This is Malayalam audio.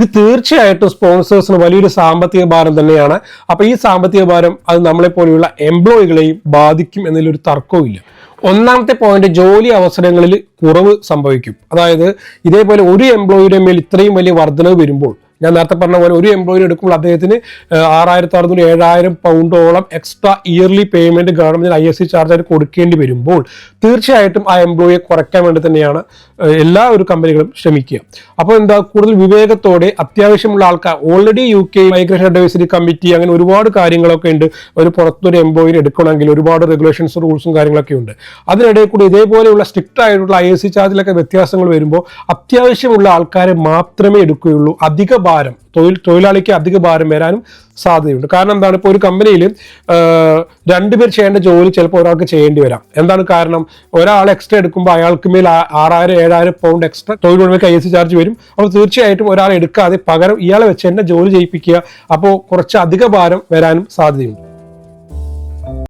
ഇത് തീർച്ചയായിട്ടും സ്പോൺസേഴ്സിന് വലിയൊരു സാമ്പത്തിക ഭാരം തന്നെയാണ്. അപ്പൊ ഈ സാമ്പത്തിക ഭാരം അത് നമ്മളെ പോലെയുള്ള എംപ്ലോയികളെയും ബാധിക്കും എന്നതിലൊരു തർക്കവും ഇല്ല. ഒന്നാമത്തെ പോയിന്റ് ജോലി അവസരങ്ങളിൽ കുറവ് സംഭവിക്കും. അതായത് ഇതേപോലെ ഒരു എംപ്ലോയിയുടെ മേൽ ഇത്രയും വലിയ വർധനവ് വരുമ്പോൾ ഞാൻ നേരത്തെ പറഞ്ഞ പോലെ ഒരു എംപ്ലോയി എടുക്കുമ്പോൾ അദ്ദേഹത്തിന് ആറായിരത്തി അറുന്നൂറ് ഏഴായിരം പൗണ്ടോളം extra yearly payment government I S C ചാർജായിട്ട് കൊടുക്കേണ്ടി വരുമ്പോൾ തീർച്ചയായിട്ടും ആ എംപ്ലോയിയെ കുറയ്ക്കാൻ വേണ്ടി തന്നെയാണ് എല്ലാ ഒരു കമ്പനികളും ശ്രമിക്കുക. അപ്പോൾ എന്താ കൂടുതൽ വിവേകത്തോടെ അത്യാവശ്യമുള്ള ആൾക്കാർ already U K migration advisory committee അങ്ങനെ ഒരുപാട് കാര്യങ്ങളൊക്കെ ഉണ്ട്. ഒരു പുറത്തൊരു എംപ്ലോയിനെ എടുക്കണമെങ്കിൽ ഒരുപാട് റെഗുലേഷൻസ് റൂൾസും കാര്യങ്ങളൊക്കെ ഉണ്ട്. അതിനിടയിൽ കൂടി ഇതേപോലെയുള്ള സ്ട്രിക്റ്റ് ആയിട്ടുള്ള ഐ എസ് സി ചാർജിലൊക്കെ വ്യത്യാസങ്ങൾ വരുമ്പോൾ അത്യാവശ്യമുള്ള ആൾക്കാരെ മാത്രമേ എടുക്കുകയുള്ളൂ. അധിക ഭാരം തൊഴിൽ തൊഴിലാളിക്ക് അധിക ഭാരം വരാനും സാധ്യതയുണ്ട്. കാരണം എന്താണ്? ഇപ്പോൾ ഒരു കമ്പനിയിൽ രണ്ടുപേർ ചെയ്യേണ്ട ജോലി ചിലപ്പോൾ ഒരാൾക്ക് ചെയ്യേണ്ടി വരാം. എന്താണ് കാരണം? ഒരാൾ എക്സ്ട്രാ എടുക്കുമ്പോൾ അയാൾക്ക് മേൽ ആറായിരം ഏഴായിരം പൗണ്ട് എക്സ്ട്രാ തൊഴിലുടമയ്ക്ക് ഐ എസ് ചാർജ് വരും. അപ്പോൾ തീർച്ചയായിട്ടും ഒരാൾ എടുക്കാതെ പകരം ഇയാളെ വെച്ച് തന്നെ ജോലി ചെയ്യിപ്പിക്കുക. അപ്പോൾ കുറച്ച് അധിക ഭാരം വരാനും സാധ്യതയുണ്ട്.